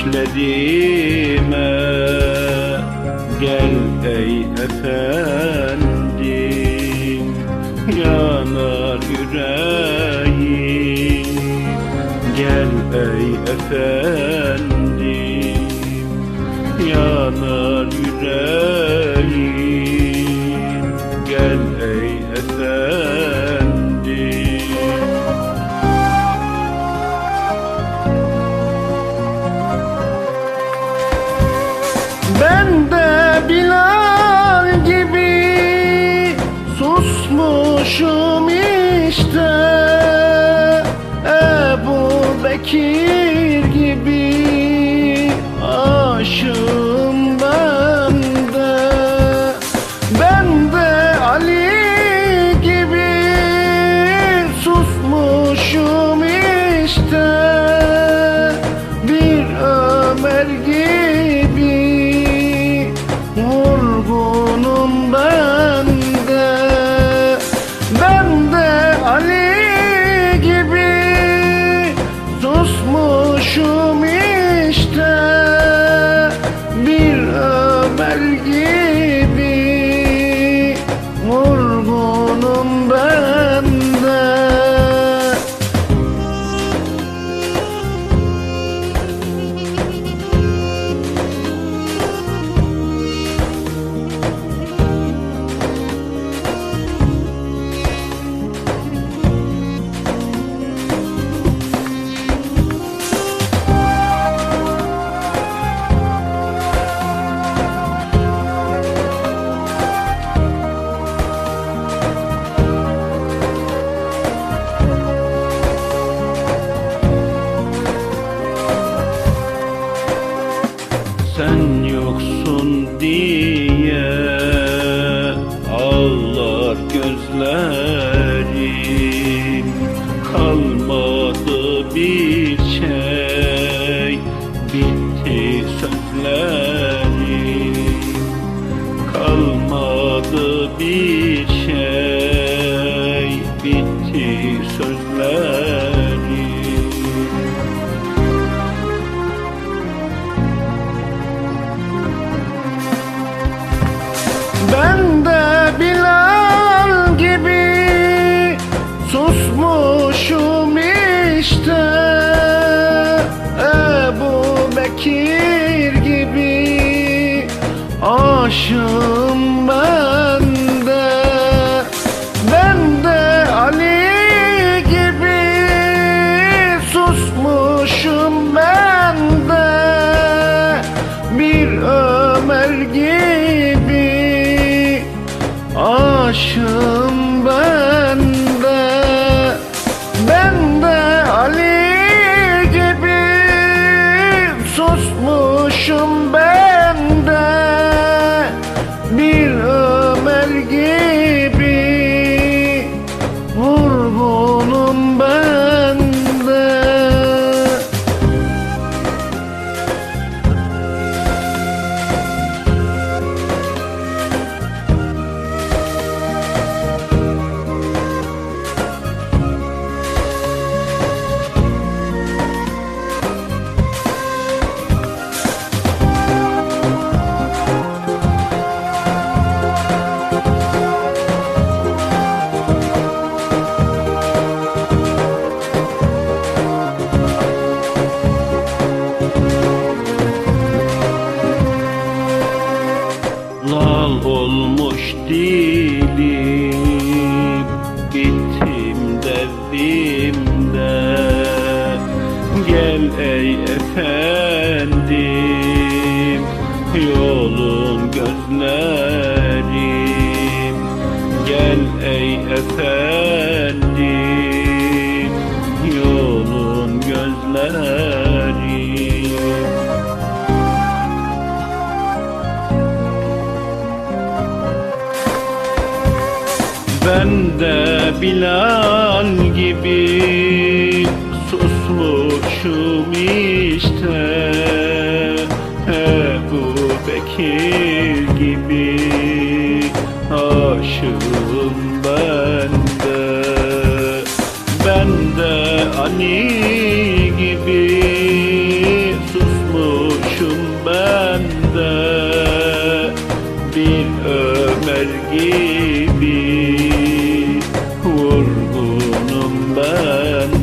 düşlerime Gel ey efendim Yanar yüreğim. Gel ey efendim Yanar yüreğim Ömer yoksun diye ağlar gözlerim. Kalmadı bir şey bitti sözlerim. Kalmadı bir aşığım ben de Ben de Ali gibi susmuşum ben Lal olmuş dilim Bittim derdimde Gel ey efendim Yolun gözlerim. Gel ey efendim Ben de Bilal gibi susmuşum işte. Ebu Bekir gibi aşığım ben de. Ben de Ali gibi susmuşum ben de. Bir Ömer gibi De Ben